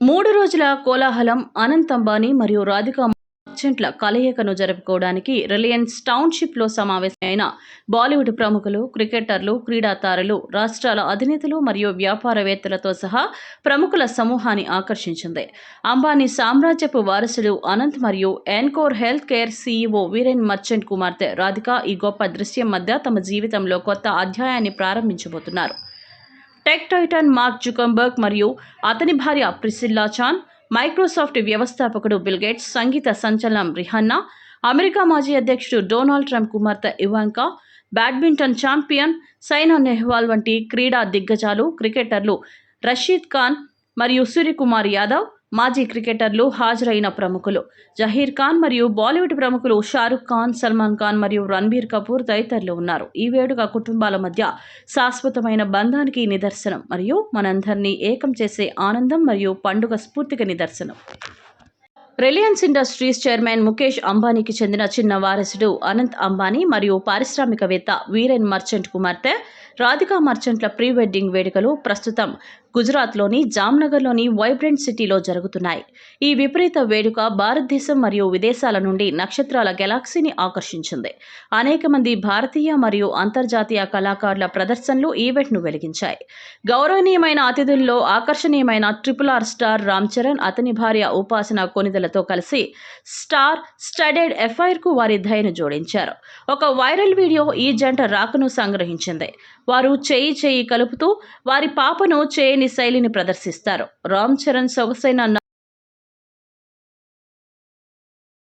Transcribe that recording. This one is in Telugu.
మూడు రోజుల కోలాహలం అనంత్ అంబానీ మరియు రాధికా మర్చెంట్ల కలయికను జరుపుకోవడానికి రిలయన్స్ టౌన్షిప్లో సమావేశమైన బాలీవుడ్ ప్రముఖులు క్రికెటర్లు క్రీడాతారులు రాష్ట్రాల అధినేతలు మరియు వ్యాపారవేత్తలతో సహా ప్రముఖుల సమూహాన్ని ఆకర్షించింది. అంబానీ సామ్రాజ్యపు వారసుడు అనంత్ మరియు Encore health care CEO Viren Merchant కుమార్తె రాధిక ఈ గొప్ప దృశ్యం మధ్య తమ జీవితంలో కొత్త అధ్యాయాన్ని ప్రారంభించబోతున్నారు. టెక్ టైటన్ మార్క్ జుకంబర్గ్ మరియు అతని భార్య ప్రిసిల్లా చాన్ మైక్రోసాఫ్ట్ వ్యవస్థాపకుడు బిల్గేట్స్ సంగీత సంచలనం రిహన్నా అమెరికా మాజీ అధ్యక్షుడు డొనాల్డ్ ట్రంప్ కుమార్తె Ivanka badminton champion Saina Nehwal వంటి క్రీడా దిగ్గజాలు క్రికెటర్లు రషీద్ ఖాన్ మరియు సూర్యకుమార్ యాదవ్ మాజీ క్రికెటర్లు హాజరైన ప్రముఖులు. జహీర్ ఖాన్ మరియు బాలీవుడ్ ప్రముఖులు షారుఖ్ ఖాన్ సల్మాన్ ఖాన్ మరియు రణబీర్ కపూర్ తదితరులు ఉన్నారు. ఈ వేడుక కుటుంబాల మధ్య శాశ్వతమైన బంధానికి నిదర్శనం మరియు మనందరినీ ఏకం చేసే ఆనందం మరియు పండుగ స్ఫూర్తికి నిదర్శనం. రిలయన్స్ ఇండస్ట్రీస్ చైర్మన్ ముఖేష్ అంబానీకి చెందిన చిన్న వారసుడు అనంత్ అంబానీ మరియు పారిశ్రామికవేత్త వీరెన్ మర్చెంట్ కుమార్తె రాధికా మర్చెంట్ల ప్రీ వెడ్డింగ్ వేడుకలు ప్రస్తుతం గుజరాత్లోని జామ్నగర్లోని వైబ్రెంట్ సిటీలో జరుగుతున్నాయి. ఈ విపరీత వేడుక భారతదేశం మరియు విదేశాల నుండి నక్షత్రాల గెలాక్సీని ఆకర్షించింది. అనేక మంది భారతీయ మరియు అంతర్జాతీయ కళాకారుల ప్రదర్శనలు ఈవెంట్ను వెలిగించాయి. గౌరవనీయమైన అతిథుల్లో ఆకర్షణీయమైన triple R star Ram Charan అతని భార్య ఉపాసన కొనిదలతో కలిసి స్టార్ స్టడెడ్ ఎఫ్ఐఆర్కు వారి దయను జోడించారు. ఒక వైరల్ వీడియో ఈ జంట రాకను సంగ్రహించింది. వారు చేయి చేయి కలుపుతూ వారి పాపను చేయని శైలిని ప్రదర్శిస్తారు. రామ్ చరణ్ సొగసైన